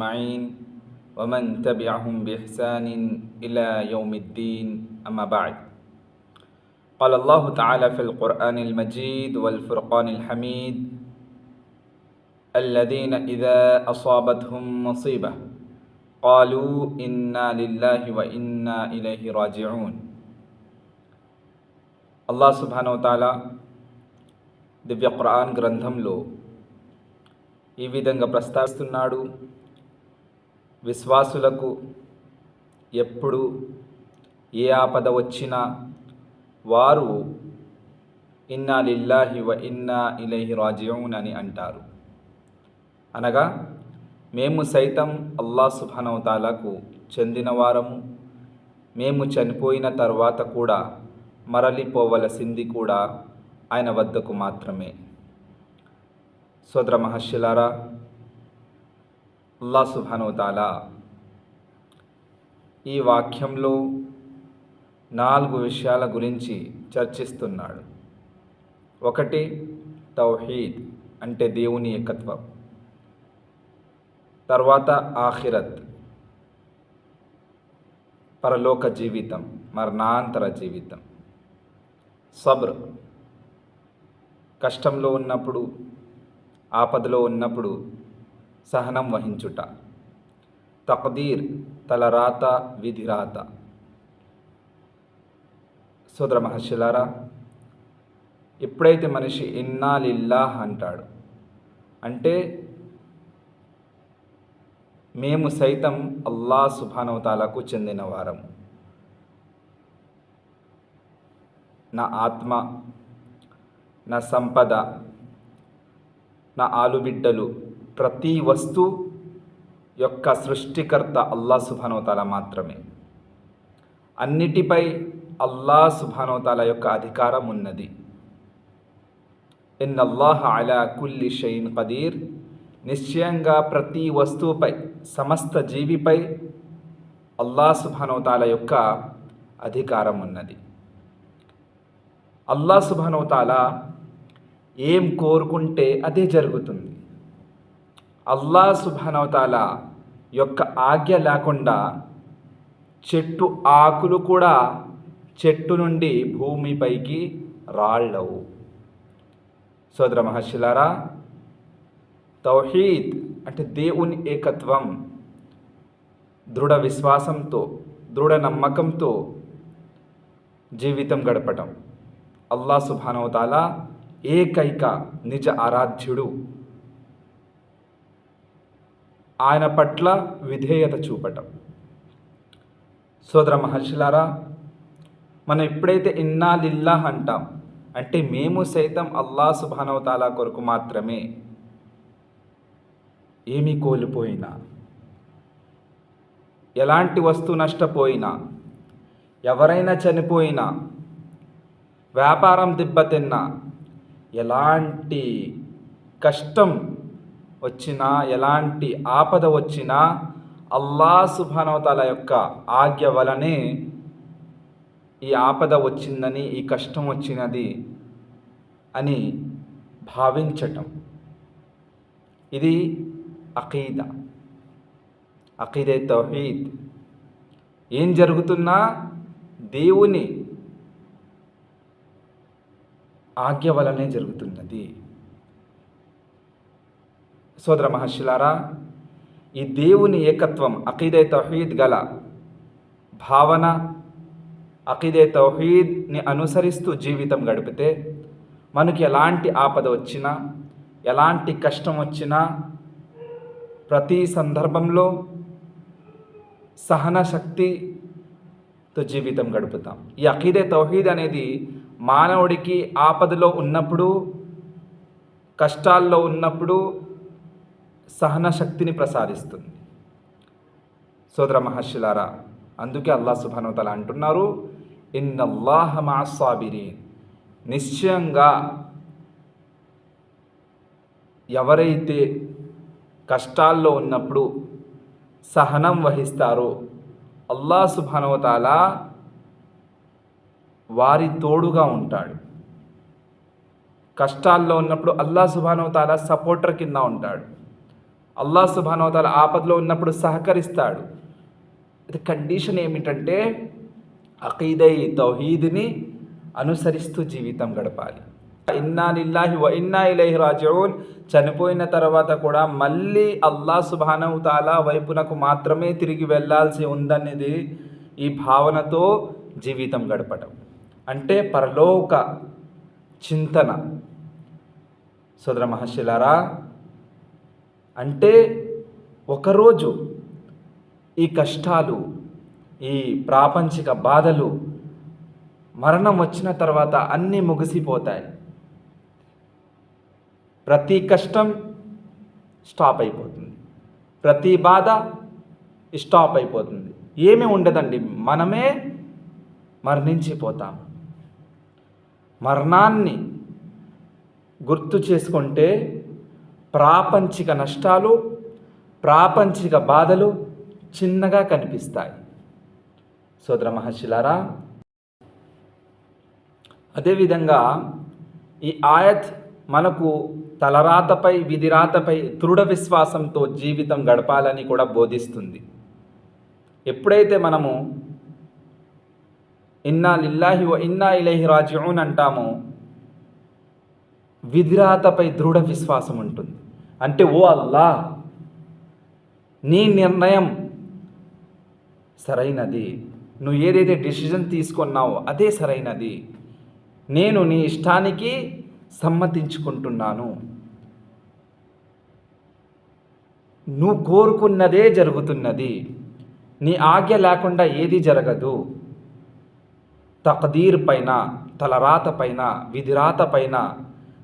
أجمعين ومن تبعهم بإحسان إلى يوم الدين أما بعد قال الله تعالى في القرآن المجيد والفرقان الحميد الذين إذا أصابتهم مصيبة قالوا إنا لله وإنا إليه راجعون అల్లాహ్ సుబానవతాల దివ్య ఖురాన్ గ్రంథంలో ఈ విధంగా ప్రస్తావిస్తున్నాడు విశ్వాసులకు ఎప్పుడు ఏ ఆపద వచ్చినా వారు ఇన్నా లిల్లాహి వ ఇన్నా ఇలైహి రాజియూన్ అని అంటారు. అనగా మేము సైతం అల్లా సుభానవతాలకు చెందిన వారము. మేము చనిపోయిన తర్వాత కూడా మరలిపోవలసింది కూడా ఆయన వద్దకు మాత్రమే. సోదర మహర్షులారా అల్లా సుభానవతాల ఈ వాక్యంలో నాలుగు విషయాల గురించి చర్చిస్తున్నాడు. ఒకటి తౌహీద్ అంటే దేవుని ఏకత్వం. తర్వాత ఆఖిరత్ పరలోక జీవితం మరణాంతర జీవితం. సబ్ర్ కష్టంలో ఉన్నప్పుడు ఆపదలో ఉన్నప్పుడు సహనం వహించుట. తక్దీర్ తలరాత విధిరాత. సోదర మహర్షులారా ఎప్పుడైతే మనిషి ఇన్నాలిల్లాహ్ అంటాడు అంటే మేము సైతం అల్లా సుభానవతాలకు చెందిన వారం. నా ఆత్మ నా సంపద నా ఆలుబిడ్డలు ప్రతి వస్తు యొక్క సృష్టికర్త అల్లా సుభానోతాల మాత్రమే. అన్నిటిపై అల్లా సుభానోతాల యొక్క అధికారం ఉన్నది. ఇన్ అల్లాహ అలా కుల్లి షైన్ కదీర్ నిశ్చయంగా ప్రతి వస్తువుపై సమస్త జీవిపై అల్లా సుభానోతాల యొక్క అధికారం ఉన్నది. అల్లా సుభానోతాల ఏం కోరుకుంటే అదే జరుగుతుంది. అల్లా సుభానవతాల యొక్క ఆజ్ఞ లేకుండా చెట్టు ఆకులు కూడా చెట్టు నుండి భూమిపైకి రాళ్ళవు. సోదర మహర్షులారా తౌహీద్ అంటే దేవుని ఏకత్వం దృఢ విశ్వాసంతో దృఢ నమ్మకంతో జీవితం గడపటం. అల్లా సుభానవతాల ఏకైక నిజ ఆరాధ్యుడు. ఆయన పట్ల విధేయత చూపటం. సోదర మహర్షులారా మనం ఎప్పుడైతే ఇన్నా అంటాం అంటే మేము సైతం అల్లా సుభానవతాల కొరకు మాత్రమే ఏమీ కోల్పోయినా ఎలాంటి వస్తువు నష్టపోయినా ఎవరైనా చనిపోయినా వ్యాపారం దెబ్బతిన్నా ఎలాంటి కష్టం వచ్చినా ఎలాంటి ఆపద వచ్చినా అల్లా సుభానవతాల యొక్క ఆజ్ఞ వలనే ఈ ఆపద వచ్చిందని ఈ కష్టం వచ్చినది అని భావించటం. ఇది అఖీద అఖీదే తౌహీద్. ఏం జరుగుతున్నా దేవుని ఆజ్ఞ వలనే జరుగుతున్నది. సోదర మహర్షులారా ఈ దేవుని ఏకత్వం అకీదే తౌహీద్ గల భావన అకీదే తౌహీద్ని అనుసరిస్తూ జీవితం గడిపితే మనకి ఎలాంటి ఆపద వచ్చినా ఎలాంటి కష్టం వచ్చినా ప్రతి సందర్భంలో సహన శక్తితో జీవితం గడుపుతాం. ఈ అకీదే తౌహీద్ అనేది మానవుడికి ఆపదలో ఉన్నప్పుడు కష్టాల్లో ఉన్నప్పుడు సహన శక్తిని ప్రసాదిస్తుంది. సోదర మహర్షులారా అందుకే అల్లా సుభానవతల అంటున్నారు ఇన్నల్లాహ మాసాబిరీన్ నిశ్చయంగా ఎవరైతే కష్టాల్లో ఉన్నప్పుడు సహనం వహిస్తారో అల్లా సుభానవతాల వారి తోడుగా ఉంటాడు. కష్టాల్లో ఉన్నప్పుడు అల్లా సుబానవతాల సపోర్టర్ కింద ఉంటాడు. అల్లా సుభానోతాల ఆపదలో ఉన్నప్పుడు సహకరిస్తాడు. అది కండిషన్ ఏమిటంటే అకీదై తౌహీద్ని అనుసరిస్తూ జీవితం గడపాలి. ఇన్నా లిల్లాహి వ ఇన్నా ఇలైహి రాజౌన్ చనిపోయిన తర్వాత కూడా మళ్ళీ అల్లా సుభానవు తాలా వైపునకు మాత్రమే తిరిగి వెళ్ళాల్సి ఉందనేది ఈ భావనతో జీవితం గడపడం అంటే పరలోక చింతన. సోదర మహర్షిలారా అంటే ఒకరోజు ఈ కష్టాలు ఈ ప్రాపంచిక బాధలు మరణం వచ్చిన తర్వాత అన్నీ ముగిసిపోతాయి. ప్రతి కష్టం స్టాప్ అయిపోతుంది. ప్రతి బాధ స్టాప్ అయిపోతుంది. ఏమీ ఉండదండి. మనమే మరణించిపోతాం. మరణాన్ని గుర్తు చేసుకుంటే ప్రాపంచిక నష్టాలు ప్రాపంచిక బాధలు చిన్నగా కనిపిస్తాయి. సోదర మహర్షులారా అదేవిధంగా ఈ ఆయత్ మనకు తలరాతపై విధిరాతపై దృఢ విశ్వాసంతో జీవితం గడపాలని కూడా బోధిస్తుంది. ఎప్పుడైతే మనము ఇన్నా లిల్లాహి వ ఇన్నా ఇలహి రాజిఊన్ అంటామో విధిరాతపై దృఢ విశ్వాసం ఉంటుంది. అంటే ఓ అల్లా నీ నిర్ణయం సరైనది. నువ్వు ఏదైతే డిసిజన్ తీసుకున్నావో అదే సరైనది. నేను నీ ఇష్టానికి సమ్మతించుకుంటున్నాను. నువ్వు కోరుకున్నదే జరుగుతున్నది. నీ ఆజ్ఞ లేకుండా ఏది జరగదు. తకదీర్ పైన తలరాత పైన విధిరాత పైన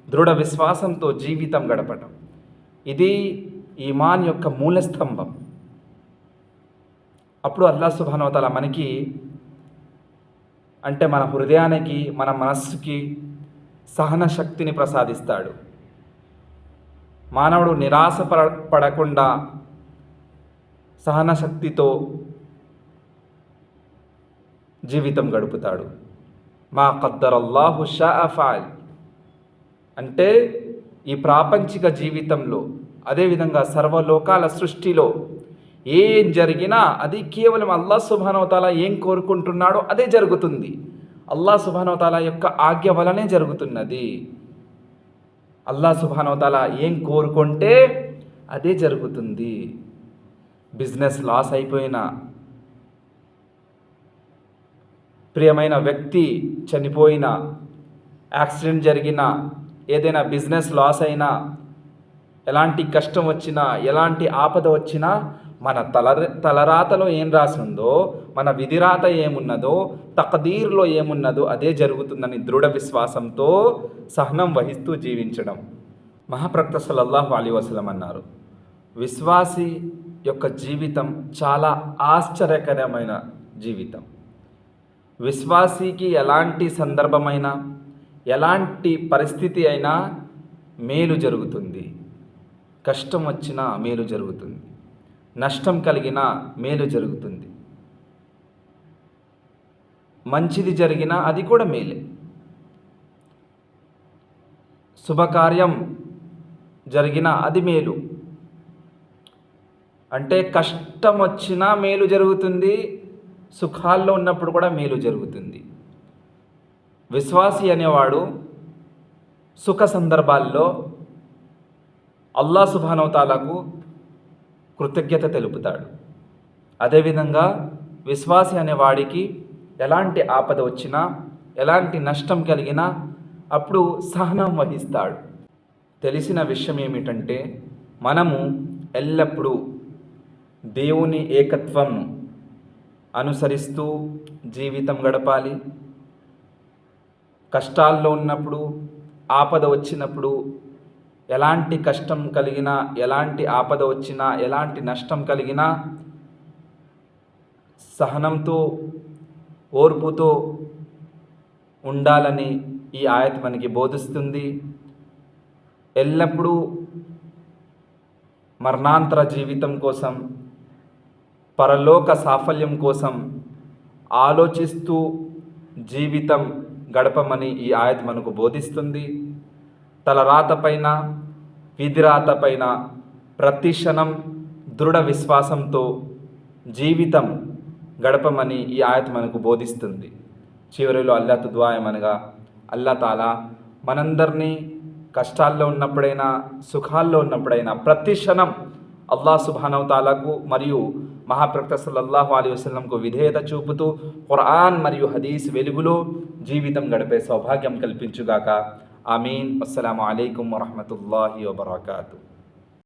దృఢ విశ్వాసంతో జీవితం గడపడం ఇది ఈమాన్ యొక్క మూలస్తంభం. అప్పుడు అల్లా సుభానవతల మనకి అంటే మన హృదయానికి మన మనస్సుకి సహన శక్తిని ప్రసాదిస్తాడు. మానవుడు నిరాశ పడకుండా సహన శక్తితో జీవితం గడుపుతాడు. మా కద్దరల్లాహు షా అఫాల్ అంటే ఈ ప్రాపంచిక జీవితంలో అదేవిధంగా సర్వలోకాల సృష్టిలో ఏం జరిగినా అది కేవలం అల్లా సుభానవతాల ఏం కోరుకుంటున్నాడో అదే జరుగుతుంది. అల్లా సుభానవతాల యొక్క ఆజ్ఞ వలనే జరుగుతున్నది. అల్లా సుభానవతాల ఏం కోరుకుంటే అదే జరుగుతుంది. బిజినెస్ లాస్ అయిపోయిన ప్రియమైన వ్యక్తి చనిపోయిన యాక్సిడెంట్ జరిగిన ఏదైనా బిజినెస్ లాస్ అయినా ఎలాంటి కష్టం వచ్చినా ఎలాంటి ఆపద వచ్చినా మన తల తలరాతలో ఏం రాసి ఉందో మన విధిరాత ఏమున్నదో తకదీర్లో ఏమున్నదో అదే జరుగుతుందని దృఢ విశ్వాసంతో సహనం వహిస్తూ జీవించడం. మహాప్రక్త సల్లల్లాహు అలీ వసలం అన్నారు విశ్వాసి యొక్క జీవితం చాలా ఆశ్చర్యకరమైన జీవితం. విశ్వాసికి ఎలాంటి సందర్భమైనా ఎలాంటి పరిస్థితి అయినా మేలు జరుగుతుంది. కష్టం వచ్చినా మేలు జరుగుతుంది. నష్టం కలిగినా మేలు జరుగుతుంది. మంచిది జరిగినా అది కూడా మేలే. శుభకార్యం జరిగినా అది మేలు. అంటే కష్టం వచ్చినా మేలు జరుగుతుంది సుఖాల్లో ఉన్నప్పుడు కూడా మేలు జరుగుతుంది. విశ్వాసి అనేవాడు సుఖ సందర్భాల్లో అల్లా సుభానవతాలకు కృతజ్ఞత తెలుపుతాడు. అదేవిధంగా విశ్వాసి అనేవాడికి ఎలాంటి ఆపద వచ్చినా ఎలాంటి నష్టం కలిగినా అప్పుడు సహనం వహిస్తాడు. తెలిసిన విషయం ఏమిటంటే మనము ఎల్లప్పుడూ దేవుని ఏకత్వం అనుసరిస్తూ జీవితం గడపాలి. కష్టాల్లో ఉన్నప్పుడు ఆపద వచ్చినప్పుడు ఎలాంటి కష్టం కలిగినా ఎలాంటి ఆపద వచ్చినా ఎలాంటి నష్టం కలిగినా సహనంతో ఓర్పుతో ఉండాలని ఈ ఆయత్ మనకి బోధిస్తుంది. ఎల్లప్పుడూ మరణాంతర జీవితం కోసం పరలోక సాఫల్యం కోసం ఆలోచిస్తూ జీవితం గడపమని ఈ ఆయత్ మనకు బోధిస్తుంది. తల రాతపైన విధిరాత పైన ప్రతి క్షణం దృఢ విశ్వాసంతో జీవితం గడపమని ఈ ఆయత మనకు బోధిస్తుంది. చివరిలో అల్లాత్ దువాయమనగా అల్లా తాలా మనందరినీ కష్టాల్లో ఉన్నప్పుడైనా సుఖాల్లో ఉన్నప్పుడైనా ప్రతి క్షణం అల్లా సుబానవ్ తాలాకు మరియు మహాప్రక్త సల్లల్లాహు అలీ వసలంకు విధేయత చూపుతూ ఖురాన్ మరియు హదీస్ వెలుగులో జీవితం గడిపే సౌభాగ్యం కల్పించుగాక آمین السلام علیکم ورحمۃ اللہ وبرکاتہ